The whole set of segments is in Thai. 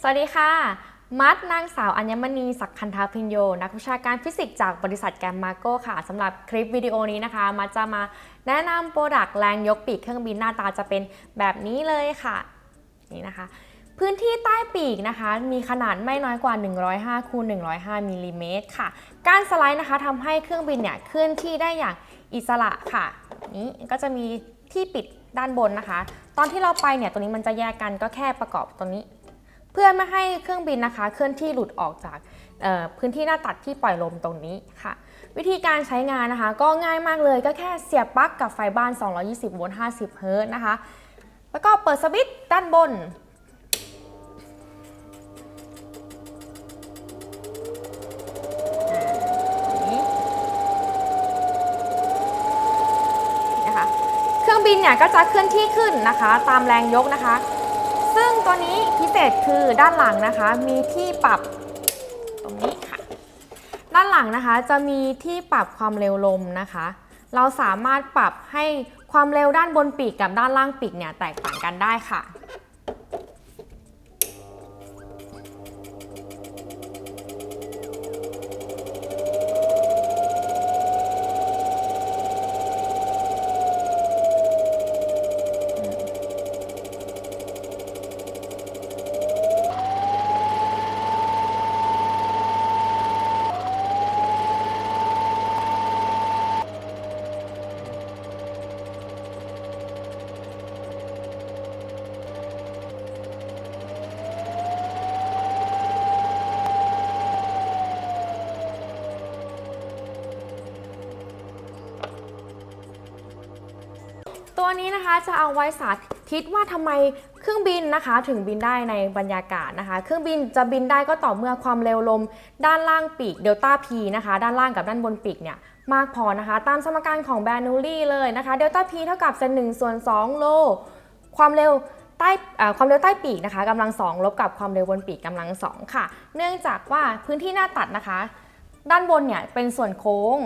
สวัสดีค่ะ มัดนางสาวอัญมณีศักคันธาพิญโย นักวิชาการฟิสิกส์จากบริษัทแกมมาโกค่ะสำหรับคลิปวิดีโอนี้นะคะ มัดจะมาแนะนำโปรดักต์แรงยกปีกเครื่องบินหน้าตาจะเป็นแบบนี้เลยค่ะ นี่นะคะ พื้นที่ใต้ปีกนะคะ มีขนาดไม่น้อยกว่า 105คูณ105มิลลิเมตรค่ะ การสไลด์นะคะทำให้เครื่องบินเนี่ยเคลื่อนที่ได้อย่างอิสระค่ะ นี้ก็จะมีที่ปิดด้านบนนะคะ ตอนที่เราไปเนี่ยตัวนี้มันจะแยกกันก็แค่ประกอบตัวนี้ เพื่อไม่ให้เครื่องบินนะคะ เคลื่อนที่หลุดออกจากพื้นที่หน้าตัดที่ปล่อยลมตรงนี้ค่ะ วิธีการใช้งานนะคะ ก็ง่ายมากเลยก็แค่เสียบปลั๊กกับไฟบ้าน 220 โวลต์ 50 เฮิรตซ์นะคะ แล้วก็เปิดสวิตช์ด้านบนนะคะเครื่องบินเนี่ยก็จะเคลื่อนที่ขึ้นนะคะ ตามแรงยกนะคะ ตัวนี้พิเศษคือด้านหลังนะคะ มีที่ปรับตรงนี้ค่ะ ด้านหลังนะคะจะมีที่ปรับความเร็วลมนะคะ เราสามารถปรับให้ความเร็วด้านบนปีกกับด้านล่างปีกเนี่ยแตกต่างกันได้ค่ะ ตัวนี้นะคะจะเอาไว้สาธิตว่าทำไมเครื่องบินนะคะ ถึงบินได้ในบรรยากาศนะคะ เครื่องบินจะบินได้ก็ต่อเมื่อความเร็วลม ด้านล่างปีกเดลต้าพีนะคะ ด้านล่างกับด้านบนปีกเนี่ยมากพอนะคะ ตามสมการของแบรนูลี่เลยนะคะเดลต้าพีเท่ากับเซนหนึ่งส่วน2โล ความเร็วใต้ความเร็วใต้ปีกนะคะกำลัง2ลบกับความเร็วบนปีกกำลัง2ค่ะ เนื่องจากว่าพื้นที่หน้าตัดนะคะ ด้านบนเนี่ยเป็นส่วนโค้ง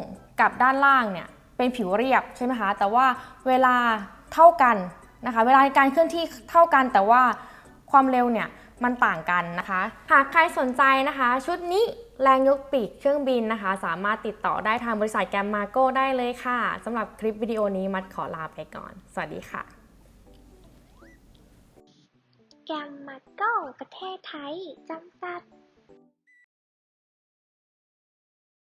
กับด้านล่างเนี่ย เป็นผิวเรียบใช่ไหมคะแต่ว่าเวลาเท่ากันนะคะเวลาในการเคลื่อนที่เท่ากันแต่ว่าความเร็วเนี่ยมันต่างกันนะคะ หากใครสนใจนะคะ ชุดนี้แรงยกปีกเครื่องบินนะคะ สามารถติดต่อได้ทางบริษัทแกมมาโก้ได้เลยค่ะสำหรับคลิปวิดีโอนี้มัดขอลาไปก่อน สวัสดีค่ะ แกมมาโก้ประเทศไทยจำกัด